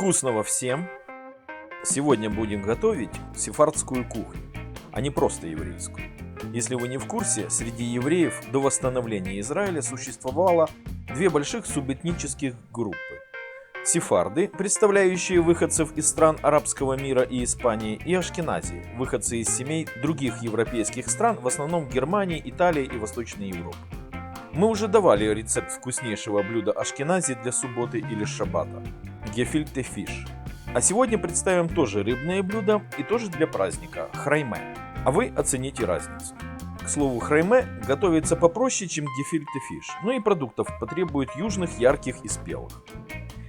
Вкусного всем! Сегодня будем готовить сефардскую кухню, а не просто еврейскую. Если вы не в курсе, среди евреев до восстановления Израиля существовало две больших субэтнических группы. Сефарды, представляющие выходцев из стран арабского мира и Испании, и ашкенази, выходцы из семей других европейских стран, в основном Германии, Италии и Восточной Европы. Мы уже давали рецепт вкуснейшего блюда ашкенази для субботы или шаббата – гефильте фиш. А сегодня представим тоже рыбное блюдо и тоже для праздника – храйме. А вы оцените разницу. К слову, храйме готовится попроще, чем гефильте фиш, но и продуктов потребует южных, ярких и спелых.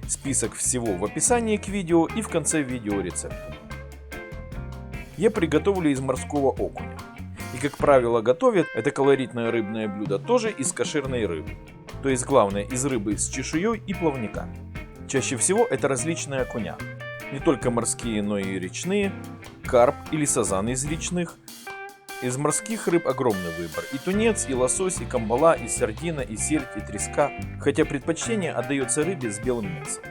Список всего в описании к видео и в конце видео рецепта. Я приготовлю из морского окуня и, как правило, готовят это колоритное рыбное блюдо тоже из кошерной рыбы. То есть главное из рыбы с чешуей и плавниками. Чаще всего это различные окуня. Не только морские, но и речные, карп или сазан из речных. Из морских рыб огромный выбор. И тунец, и лосось, и камбала, и сардина, и сельдь, и треска. Хотя предпочтение отдается рыбе с белым мясом.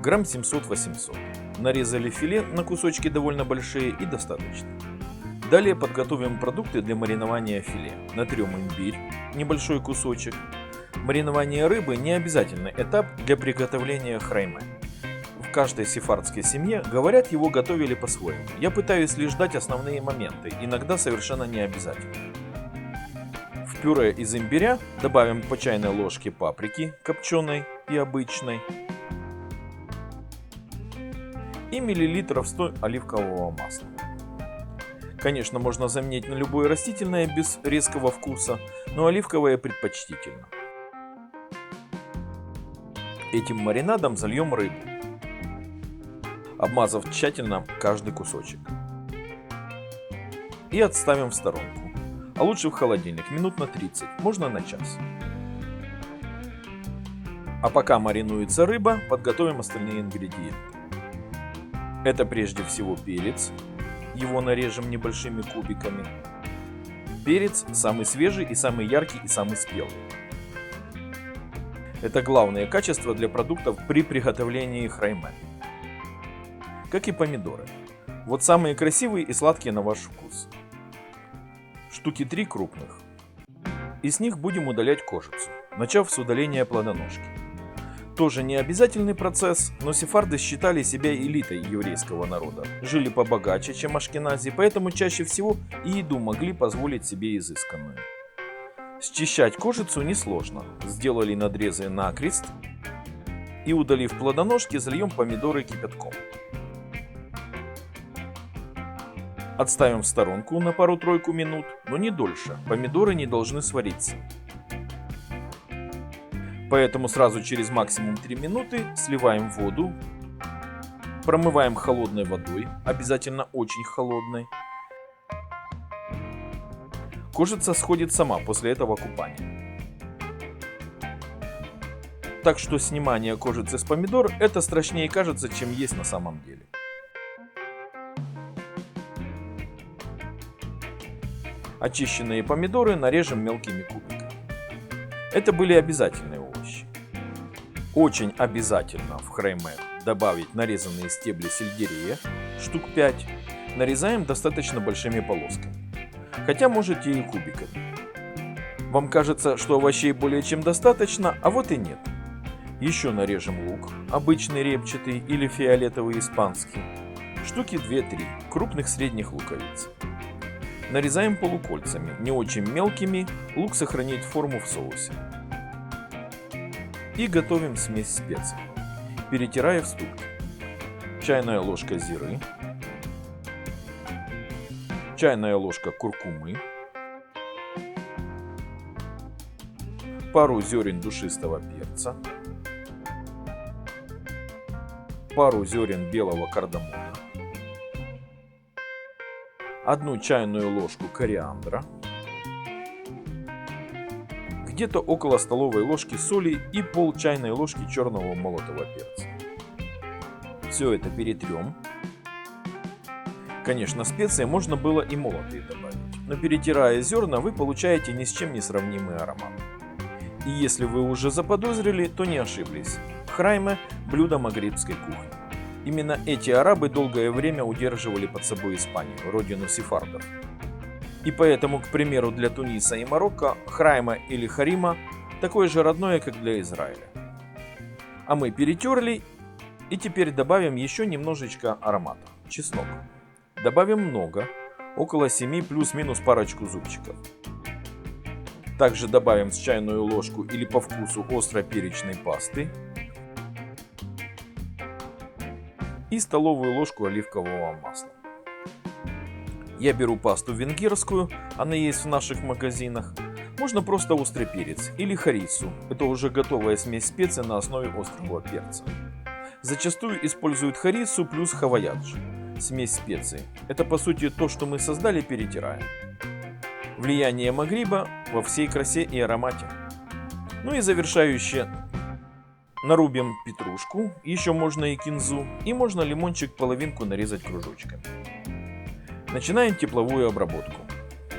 Грамм 700-800. Нарезали филе на кусочки довольно большие и достаточно. Далее подготовим продукты для маринования филе. Натрем имбирь, небольшой кусочек. Маринование рыбы не обязательный этап для приготовления храйме. В каждой сефардской семье, говорят, его готовили по-своему. Я пытаюсь лишь дать основные моменты, иногда совершенно не обязательно. В пюре из имбиря добавим по чайной ложке паприки, копченой и обычной, и миллилитров 100 оливкового масла. Конечно, можно заменить на любое растительное без резкого вкуса, но оливковое предпочтительно. Этим маринадом зальем рыбу, обмазав тщательно каждый кусочек. И отставим в сторонку, а лучше в холодильник минут на 30, можно на час. А пока маринуется рыба, подготовим остальные ингредиенты. Это прежде всего перец, его нарежем небольшими кубиками. Перец самый свежий и самый яркий и самый спелый. Это главное качество для продуктов при приготовлении храйме. Как и помидоры. Вот самые красивые и сладкие на ваш вкус. Штуки 3 крупных. Из них будем удалять кожицу, начав с удаления плодоножки. Тоже не обязательный процесс, но сефарды считали себя элитой еврейского народа. Жили побогаче, чем ашкенази, поэтому чаще всего и еду могли позволить себе изысканную. Счищать кожицу несложно. Сделали надрезы на крест и удалив плодоножки, зальем помидоры кипятком. Отставим в сторонку на пару-тройку минут, но не дольше. Помидоры не должны свариться. Поэтому сразу через максимум 3 минуты сливаем воду, промываем холодной водой, обязательно очень холодной. Кожица сходит сама после этого купания. Так что снимание кожицы с помидор это страшнее кажется, чем есть на самом деле. Очищенные помидоры нарежем мелкими кубиками. Это были обязательные овощи. Очень обязательно в хрейме добавить нарезанные стебли сельдерея, штук 5. Нарезаем достаточно большими полосками. Хотя можете и кубиками. Вам кажется, что овощей более чем достаточно, а вот и нет. Еще нарежем лук, обычный репчатый или фиолетовый испанский. Штуки 2-3, крупных средних луковиц. Нарезаем полукольцами, не очень мелкими, лук сохранит форму в соусе. И готовим смесь специй, перетирая в ступке. Чайная ложка зиры, чайная ложка куркумы, пару зерен душистого перца, пару зерен белого кардамона, одну чайную ложку кориандра, где-то около столовой ложки соли и пол чайной ложки черного молотого перца. Все это перетрем. Конечно, специи можно было и молотые добавить, но перетирая зерна, вы получаете ни с чем не сравнимый аромат. И если вы уже заподозрили, то не ошиблись. Храйме – блюдо магрибской кухни. Именно эти арабы долгое время удерживали под собой Испанию, родину сефардов. И поэтому, к примеру, для Туниса и Марокко Храйма или Харима такое же родное, как для Израиля. А мы перетерли и теперь добавим еще немножечко аромата. Чеснок. Добавим много, около 7 плюс-минус парочку зубчиков. Также добавим с чайную ложку или по вкусу остро-перечной пасты и столовую ложку оливкового масла. Я беру пасту венгерскую, она есть в наших магазинах. Можно просто острый перец или харису. Это уже готовая смесь специй на основе острого перца. Зачастую используют харису плюс хаваяджи, смесь специй. Это по сути то, что мы создали, перетираем. Влияние Магриба во всей красе и аромате. Ну и завершающее Нарубим петрушку, еще можно и кинзу, и можно лимончик половинку нарезать кружочками. Начинаем тепловую обработку.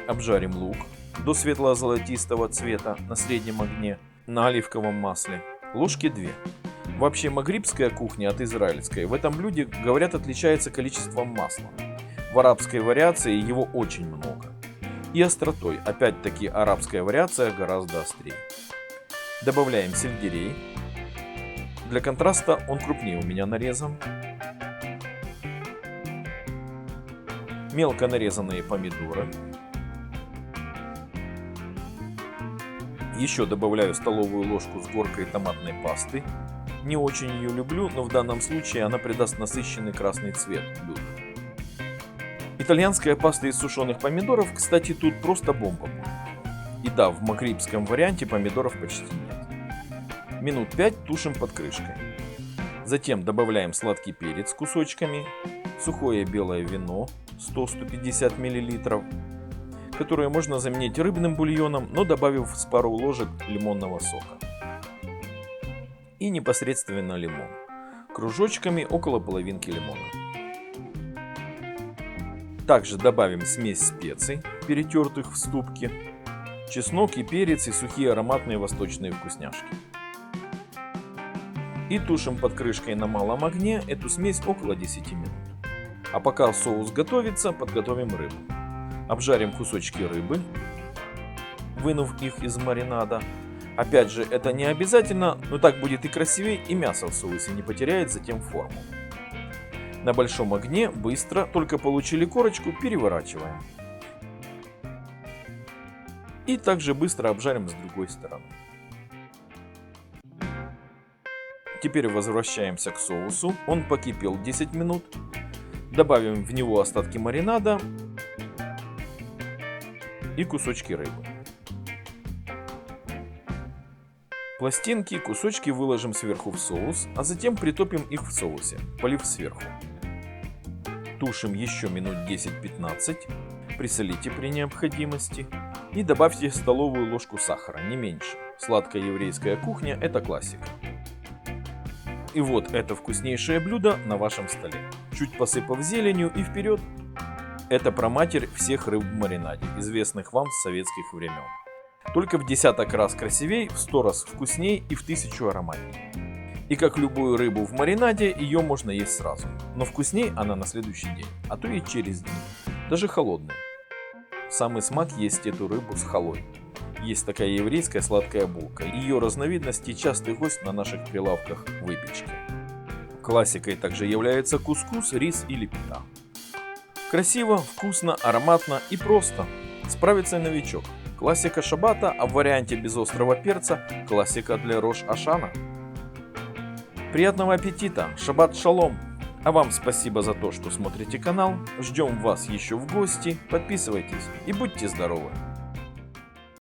Обжарим лук до светло-золотистого цвета на среднем огне на оливковом масле. Ложки 2. Вообще магрибская кухня от израильской в этом блюде, говорят, отличается количеством масла. В арабской вариации его очень много. И остротой, опять-таки арабская вариация гораздо острее. Добавляем сельдерей, для контраста он крупнее у меня нарезан. Мелко нарезанные помидоры. Еще добавляю столовую ложку с горкой томатной пасты. Не очень ее люблю, но в данном случае она придаст насыщенный красный цвет блюду. Итальянская паста из сушеных помидоров, кстати, тут просто бомба И да, в макрибском варианте помидоров почти нет. Минут 5 тушим под крышкой. Затем добавляем сладкий перец кусочками, сухое белое вино 100-150 мл, которое можно заменить рыбным бульоном, но добавив с пару ложек лимонного сока. И непосредственно лимон. Кружочками около половинки лимона. Также добавим смесь специй, перетертых в ступке, чеснок и перец и сухие ароматные восточные вкусняшки. И тушим под крышкой на малом огне эту смесь около 10 минут. А пока соус готовится, подготовим рыбу. Обжарим кусочки рыбы, вынув их из маринада. Опять же, это не обязательно, но так будет и красивее, и мясо в соусе не потеряет затем форму. На большом огне быстро, только получили корочку, переворачиваем. И также быстро обжарим с другой стороны. Теперь возвращаемся к соусу. Он покипел 10 минут. Добавим в него остатки маринада и кусочки рыбы. Пластинки, кусочки выложим сверху в соус, а затем притопим их в соусе, полив сверху. Тушим еще минут 10-15, присолите при необходимости и добавьте столовую ложку сахара, не меньше. Сладкая еврейская кухня – это классика. И вот это вкуснейшее блюдо на вашем столе. Чуть посыпав зеленью и вперед. Это про матерь всех рыб в маринаде, известных вам с советских времен. Только в десяток раз красивей, в сто раз вкусней и в тысячу ароматней. И как любую рыбу в маринаде, ее можно есть сразу. Но вкусней она на следующий день, а то и через день. Даже холодной. Самый смак есть эту рыбу с холой. Есть такая еврейская сладкая булка. Ее разновидности частый гость на наших прилавках выпечки. Классикой также является кускус, рис или пита. Красиво, вкусно, ароматно и просто. Справится новичок. Классика шабата, а в варианте без острого перца классика для Рош Ашана. Приятного аппетита! Шаббат шалом! А вам спасибо за то, что смотрите канал. Ждем вас еще в гости. Подписывайтесь и будьте здоровы!